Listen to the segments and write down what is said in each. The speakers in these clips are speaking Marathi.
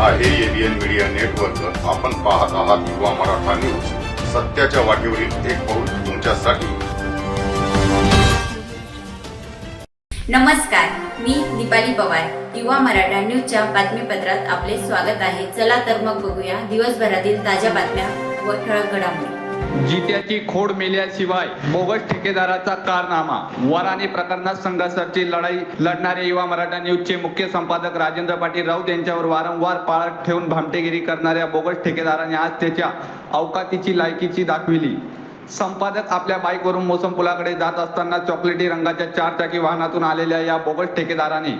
आहे एबीएन मीडिया नेटवर्क आपण पाहत आहात युवा मराठा न्यूज सत्याच्या वाटेवरील एक पाऊल तुमच्यासाठी. नमस्कार मी दीपाली पवार. युवा मराठा न्यूजच्या बातमीपत्रात आपले स्वागत आहे. चला तर मग बघूया दिवसभरातील ताज्या बातम्या व ठळक घडामोडी. जित्याची खोड मेल्याशिवाय बोगस ठेकेदाराचा कारनामा. वराने प्रकरणात संघर्षाची लढाई लढणारे युवा मराठा न्यूजचे मुख्य संपादक राजेंद्र पाटील राऊत यांच्यावर वारंवार पाळत ठेवून भामटेगिरी करणाऱ्या बोगस ठेकेदाराने आज त्याच्या अवकातीची लायकीची दाखविली. संपादक आपल्या बाईकवरून मोसम पुलाकडे जात असताना चॉकलेटी रंगाच्या चार चाकी वाहनातून आलेल्या या बोगस ठेकेदाराने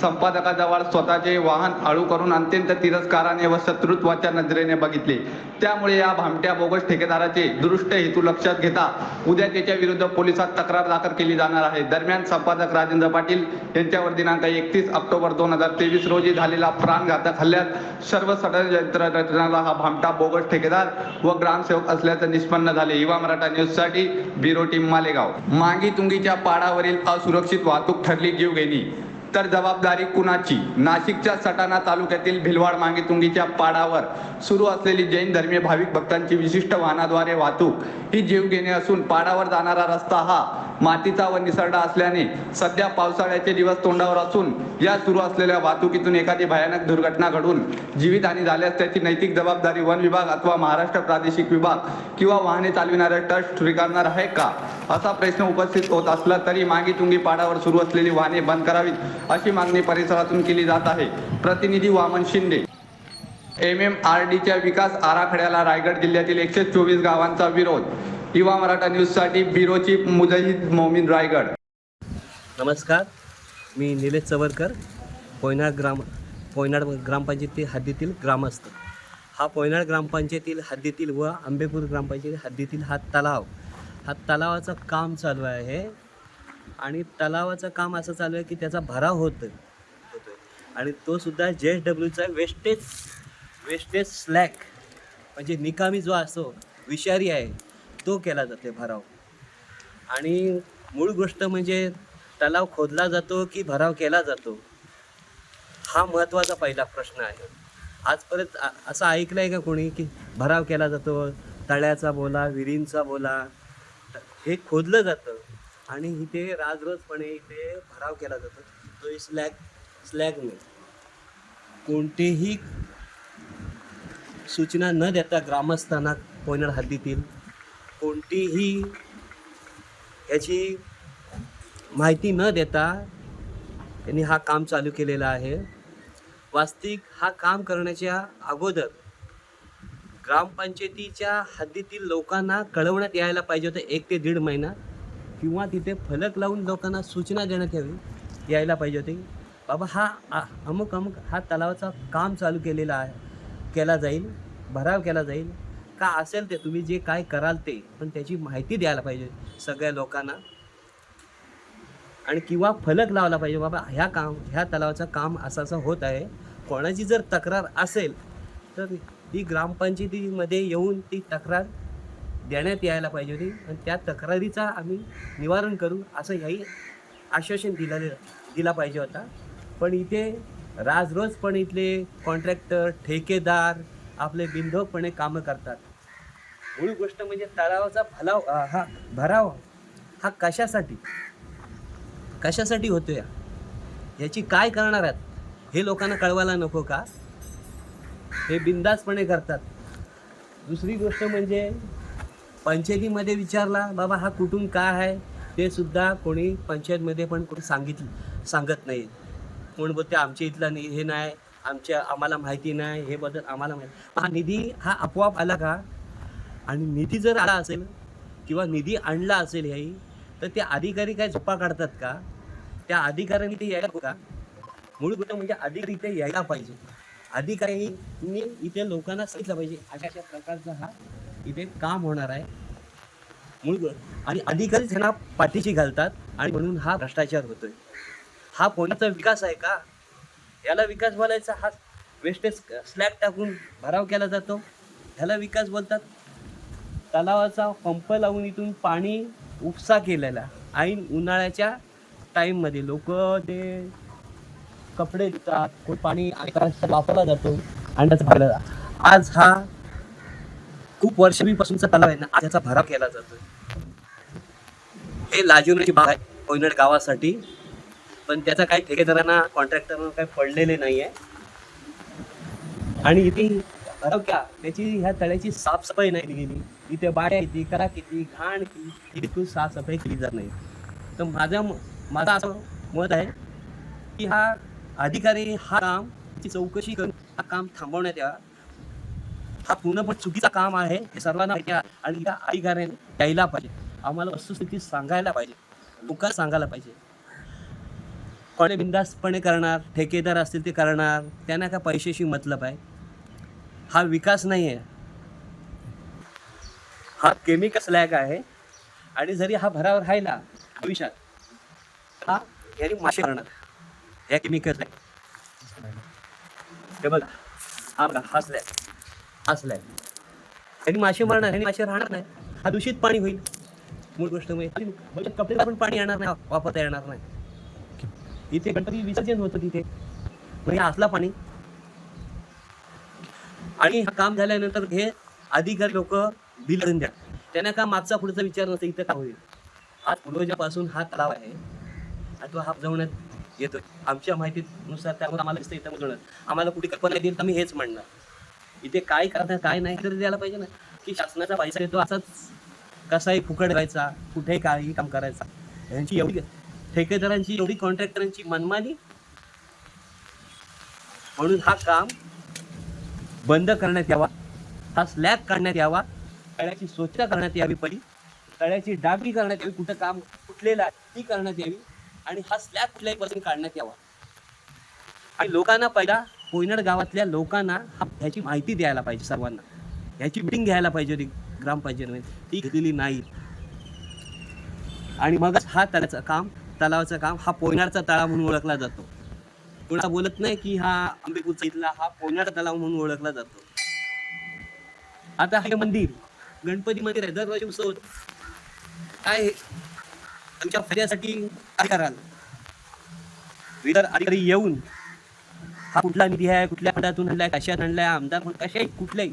संपादकाजवळ स्वतःचे वाहन आळू करून अत्यंत तिरस्काराने व शत्रुत्वाच्या नजरेने बघितले. त्यामुळे या भामट्या बोगस ठेकेदाराचे दृष्ट हेतू लक्षात घेता उद्या त्याच्या विरुद्ध पोलिसात तक्रार दाखल केली जाणार आहे. दरम्यान संपादक राजेंद्र पाटील यांच्यावर दिनांक एकतीस ऑक्टोबर दोन हजार तेवीस रोजी झालेला प्राणघातक हल्ल्यात सर्व षडयंत्र रचणारा हा भामटा बोगस ठेकेदार व ग्रामसेवक असल्याचं निष्पन्न झाले. युवा मराठा न्यूजसाठी ब्युरो टीम मालेगाव. मांगी तुंगीच्या पाडावरील असुरक्षित वाहतूक ठरली जीवघेणी. तर जबाबदारी कुणाची? नाशिकच्या सटाणा तालुक्यातील भिलवाड मांगीतुंगीच्या पाडावर सुरू असलेली जैन धर्मीय भाविक भक्तांची विशिष्ट वाहनाद्वारे वाहतूक ही जीवघेणी असून पाडावर जाणारा रस्ता हा मातीचा व निसरडा असल्याने सध्या पावसाळ्याचे दिवस तोंडावर असून या सुरू असलेल्या वाहतुकीतून एखादी भयानक दुर्घटना घडून जीवितहानी झाल्यास त्याची नैतिक जबाबदारी वन विभाग अथवा महाराष्ट्र प्रादेशिक विभाग किंवा वाहने चालविणाऱ्या ट्रस्ट स्वीकारणार आहे का? असा प्रश्न उपस्थित होत असला तरी मागी तुंगी पाडावर सुरू असलेली वाहने बंद करावीत अशी मागणी परिसरातून केली जात आहे. प्रतिनिधी Vaman Shinde. M M R डीच्या विकास आराखड्याला रायगड जिल्ह्यातील एकशे चोवीस गावांचा विरोध. युवा मराठा न्यूजसाठी ब्युरो चीफ मुजाहिद मोमीन रायगड. नमस्कार मी निलेश चवरकर पोयनाड ग्राम पोयनाड ग्रामपंचायती हद्दीतील ग्रामस्थ. हा पोयनाड ग्रामपंचायतील हद्दीतील व आंबेपूर ग्रामपंचायती हद्दीतील हा तलाव. हा तलावाचं काम चालू आहे आणि तलावाचं काम असं चालू आहे की त्याचा भराव होतो आणि तो सुद्धा जे एस डब्ल्यूचा वेस्टेज वेस्टेज स्लॅक म्हणजे निकामी जो असतो विषारी आहे. तो केला जाते भराव. आणि मूळ गोष्ट म्हणजे तलाव खोदला जातो की भराव केला जातो? हा महत्त्वाचा पहिला प्रश्न आहे. आजपर्यंत असं ऐकलं आहे का कोणी की भराव केला जातो? तळ्याचा बोला विहिरींचा बोला हे खोदलं जातं. आणि इथे राजरोजपणे इथे भराव केला जातो. तो स्लॅग स्लॅगने कोणतेही सूचना न देता ग्रामस्थांना कोयनाड हद्दीतील कोणतीही याची माहिती न देता त्यांनी हा काम चालू केलेला आहे. वास्तविक हा काम करण्याच्या अगोदर ग्रामपंचायतीच्या हद्दीतील लोकांना कळवण्यात यायला पाहिजे होतं एक ते दीड महिना. किंवा तिथे फलक लावून लोकांना सूचना देण्यात यावी यायला पाहिजे होती. बाबा हा अमुक अमुक हा तलावाचा काम चालू केलेला आहे केला जाईल भराव केला जाईल. का असेल ते तुम्ही जे काय कराल ते पण त्याची माहिती द्यायला पाहिजे सगळ्या लोकांना. आणि किंवा फलक लावला पाहिजे बाबा ह्या काम ह्या तलावाचं काम असं असं होत आहे. कोणाची जर तक्रार असेल तर ती ग्रामपंचायतीमध्ये येऊन ती तक्रार देण्यात यायला पाहिजे होती. आणि त्या तक्रारीचा आम्ही निवारण करू असं याही आश्वासन दिलं दिला पाहिजे होता. पण इथे राजरोजपणे इथले कॉन्ट्रॅक्टर ठेकेदार आपले बिनधोकपणे कामं करतात. मूळ गोष्ट म्हणजे तलावाचा भलाव हा भराव हा कशासाठी? कशासाठी होतोय? याची काय करणार आहेत? हे लोकांना कळवायला नको का? हे बिंदासपणे करतात. दुसरी गोष्ट म्हणजे पंचायतीमध्ये विचारला बाबा हा कुठून काय आहे? ते सुद्धा कोणी पंचायतमध्ये पण कोणी सांगितलं सांगत नाही कोण बोलते आमच्या इथला नाही हे नाही. आमच्या आम्हाला माहिती नाही हे बद्दल आम्हाला माहिती हा निधी हा आपोआप आला का? आणि निधी जर आला असेल किंवा निधी आणला असेल ह्याही तर ते अधिकारी काय झोपा काढतात का? त्या अधिकाऱ्यांनी ते यायला का? मूळ गोष्ट म्हणजे अधिकारी इथे यायला पाहिजे. अधिकाऱ्यांनी इथे लोकांना सांगितलं पाहिजे अशा अशा प्रकारचा हा इथे काम होणार आहे. मूळ गो- आणि अधिकारीच ह्यांना पाठीशी घालतात आणि म्हणून हा भ्रष्टाचार होतोय. हा कोणाचा विकास आहे का? याला विकास बोलायचा हा वेस्टेज स्लॅग टाकून भराव केला जातो. ह्याला विकास बोलतात. तलावाचा पंप लावून इथून पाणी उपसा केलेला. ऐन उन्हाळ्याच्या टाईममध्ये लोक ते कपडे धुतात कोण पाणी वापरला जातो अंड्याचा भरला आज हा खूप वर्षांपासूनचा तलाव आहे ना आज याचा भराव केला जातो हे लाजिवण्याची बाग आहे कोयनड गावासाठी. पण त्याचा काही ठेकेदारांना कॉन्ट्रॅक्टरना काही पडलेले नाही आहे आणि इथे क्या त्याची ह्या तळ्याची साफसफाई नाही गेली. इथे बाड्या किती करा किती घाण किती इथून साफसफाई केली जात नाही. तर माझं माझं असं मत आहे की हा अधिकारी हा काम चौकशी करून हा काम थांबवण्यात यावा. हा पूर्णपणे चुकीचा काम आहे हे सर्वांना माहिती आहे आणि या अधिकाऱ्याने द्यायला पाहिजे. आम्हाला वस्तुस्थिती सांगायला पाहिजे. लोकांना सांगायला पाहिजे. कोणी बिंदास्तपणे करणार ठेकेदार असतील ते करणार त्यांना का पैशाशी मतलब आहे? हा विकास नाही आहे हा केमिकल स्लॅग आहे. आणि जरी हा भरावर राहिला भविष्यात हा याने मासे करणार. या केमिकल हे बघा हा बघा हा स्लॅग हा स्लॅग यांनी मासे मारणार यांनी मासे राहणार नाही. हा दूषित पाणी होईल. मूळ गोष्ट म्हणजे कपडे पण पाणी येणार नाही वापरता येणार नाही. इथे गणपती विसर्जन होतं तिथे. म्हणजे असला पाणी. आणि हा काम झाल्यानंतर हे अधिकारी लोक बिल करून द्या. त्यांना का मागचा पुढचा विचार नसतं इथं का होईल? आज पूर्वजापासून हा तलाव आहे. आणि तो हा बुजवण्यात येतोय. आमच्या माहितीनुसार त्यामुळे आम्हाला दिसतं इथं बुजवण्यात आम्हाला कुठे कल्पना देईल तर मी हेच म्हणणार. इथे काय करणार काय नाही तर द्यायला पाहिजे ना. की शासनाचा पैसा येतो असाच कसाही फुकट व्हायचा कुठेही काही काम करायचा. यांची एवढी ठेकेदारांची एवढी कॉन्ट्रॅक्टरांची मनमानी? म्हणून हा काम बंद करण्यात यावा. हा स्लॅब काढण्यात यावा. तळ्याची स्वच्छता करण्यात यावी पडी तळ्याची डागडी करण्यात यावी. कुठं काम कुठलेलं आहे ती करण्यात यावी. आणि हा स्लॅब कुठल्याही पासून काढण्यात यावा. आणि लोकांना पहिला कोयनड गावातल्या लोकांना हा ह्याची माहिती द्यायला पाहिजे सर्वांना. ह्याची मिटिंग घ्यायला पाहिजे होती. ग्रामपंचायतीमध्ये. ती घेतलेली नाही आणि मगच हा त्याचं काम तलावाचं काम हा पोयनारचा तळा म्हणून ओळखला जातो. कोणा बोलत नाही की हा आंबेपूरचा इथला हा पोयनाड तलाव म्हणून ओळखला जातो. आता हे मंदिर गणपती मंदिर आहे. दरवर्षी उत्सव काय आमच्या फायद्यासाठी काय कराल विदर अधिकारी येऊन हा कुठला निधी आहे कुठल्या फंडातून आणलाय कशात आणलाय आमदार म्हणून कशाही कुठल्याही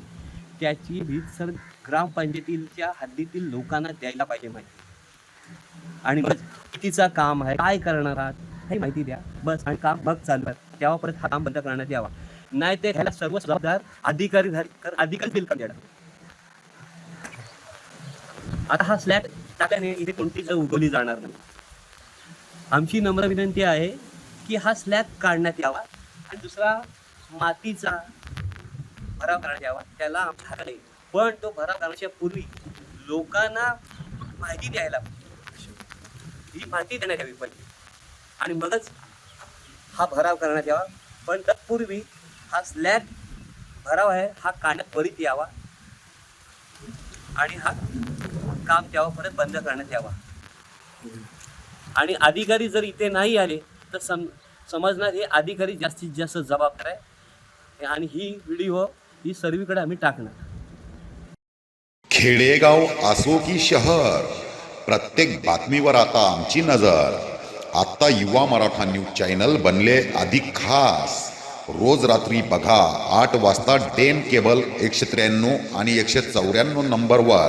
त्याची भीत सर ग्रामपंचायतीच्या हद्दीतील लोकांना द्यायला पाहिजे माहिती. आणि तिचा कितीचा काम आहे काय करणार आहात हे माहिती द्या. बस आणि काम मग चालू आहे. तेव्हा परत हा काम बंद करण्यात यावा. नाही ते ह्याला सर्व जबाबदार अधिकारी झाले तर अधिकारी बिल देणार. आता हा स्लॅब टाकल्याने इथे कोणती उगवली जाणार नाही. आमची नम्र विनंती आहे की हा स्लॅब काढण्यात यावा आणि दुसरा मातीचा भराव करण्यात यावा. त्याला आमच्या हक्क पण तो भराव करण्याच्या पूर्वी लोकांना माहिती द्यायला पाहिजे. ही माहिती देण्यात यावी पाहिजे आणि मगच हा भराव करण्यात यावा. पण तत्पूर्वी हा स्लॅब भराव आहे हा काढण्यात त्वरित यावा. आणि हा काम त्यावर परत बंद करण्यात यावा. आणि अधिकारी जर इथे नाही आले तर सम समजणार हे अधिकारी जास्तीत जास्त जबाबदार आहे. आणि ही व्हिडिओ ही सर्वीकडे आम्ही टाकणार. खेडेगाव असो की शहर. प्रत्येक बातमीवर आता आमची नजर. आता युवा मराठा न्यूज चॅनल बनले अधिक खास. रोज रात्री बघा आठ वाजता डेन केबल एकशे त्र्याण्णव आणि एकशे चौऱ्याण्णव नंबरवर.